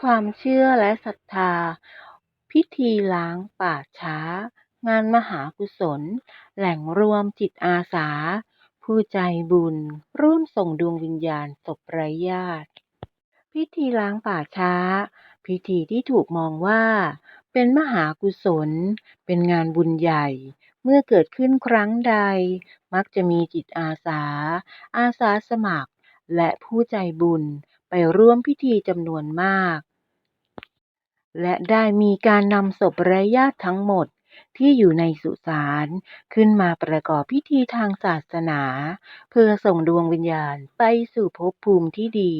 ความเชื่อและศรัทธา พิธีล้างป่าช้า งานมหากุศล แหล่งรวมจิตอาสา ผู้ใจบุญ ร่วมส่งดวงวิญญาณศพไร้ญาติ พิธีล้างป่าช้า พิธีที่ถูกมองว่า เป็นมหากุศล เป็นงานบุญใหญ่ เมื่อเกิดขึ้นครั้งใด มักจะมีจิตอาสา อาสาสมัคร และผู้ใจบุญ ร่วมพิธีจำนวนมาก และได้มีการนำศพไร้ญาติทั้งหมดที่อยู่ในสุสานขึ้นมาประกอบพิธีทางศาสนา เพื่อส่งดวงวิญญาณไปสู่ภพภูมิที่ดี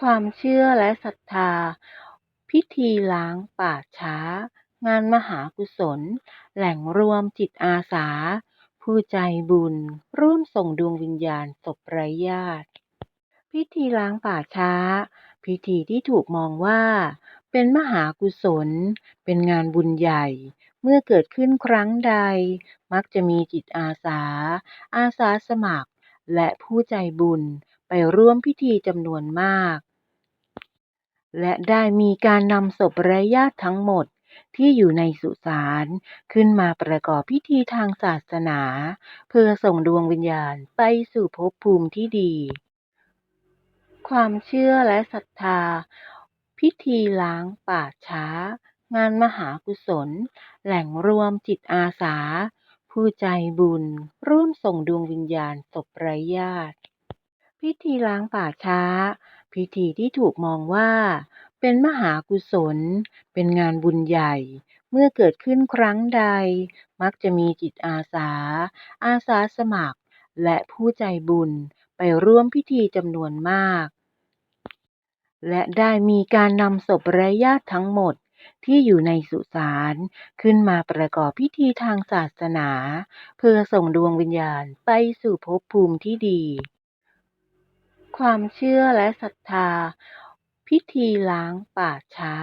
ความเชื่อและศรัทธา พิธีล้างป่าช้า งานมหากุศล แหล่งรวมจิตอาสา ผู้ใจบุญ ร่วมส่งดวงวิญญาณศพไร้ญาติ พิธีล้างป่าช้า พิธีที่ถูกมองว่า เป็นมหากุศล เป็นงานบุญใหญ่ เมื่อเกิดขึ้นครั้งใด มักจะมีจิตอาสา อาสาสมัคร และผู้ใจบุญไปร่วมพิธีจำนวนมาก และได้มีการนำศพไร้ญาติทั้งหมดที่อยู่ในสุสานขึ้นมาประกอบพิธีทางศาสนา เพื่อส่งดวงวิญญาณไปสู่ภพภูมิที่ดี ความเชื่อและศรัทธา พิธีล้างป่าช้า งานมหากุศล แหล่งรวมจิตอาสา ผู้ใจบุญ ร่วมส่งดวงวิญญาณศพไร้ญาติ พิธีล้างป่าช้า พิธีที่ถูกมองว่า เป็นมหากุศล เป็นงานบุญใหญ่ เมื่อเกิดขึ้นครั้งใด มักจะมีจิตอาสา อาสาสมัคร และผู้ใจบุญ ไปร่วมพิธีจำนวนมาก และได้มีการนำศพไร้ญาติทั้งหมดที่อยู่ในสุสานขึ้นมาประกอบพิธีทางศาสนา เพื่อส่งดวงวิญญาณไปสู่ภพภูมิที่ดี ความเชื่อและศรัทธา พิธีล้างป่าช้า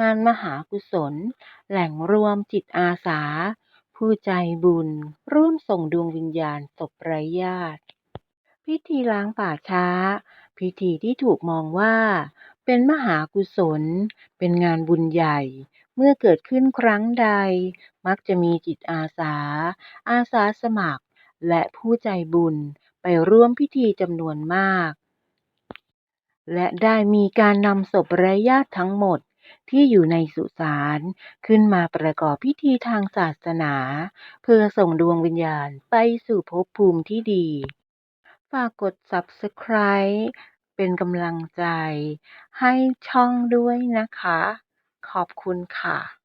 งานมหากุศล แหล่งรวมจิตอาสา ผู้ใจบุญ ร่วมส่งดวงวิญญาณศพไร้ญาติ พิธีล้างป่าช้า พิธีที่ถูกมองว่า เป็นมหากุศล เป็นงานบุญใหญ่ เมื่อเกิดขึ้นครั้งใด มักจะมีจิตอาสา อาสาสมัคร และผู้ใจบุญไปร่วมพิธีจำนวนมาก และได้มีการนำศพไร้ญาติทั้งหมดที่อยู่ในสุสานขึ้นมาประกอบพิธีทางศาสนา เพื่อส่งดวงวิญญาณไปสู่ภพภูมิที่ดี ฝากกด Subscribe เป็นกำลังใจให้ช่องด้วยนะคะ ขอบคุณค่ะ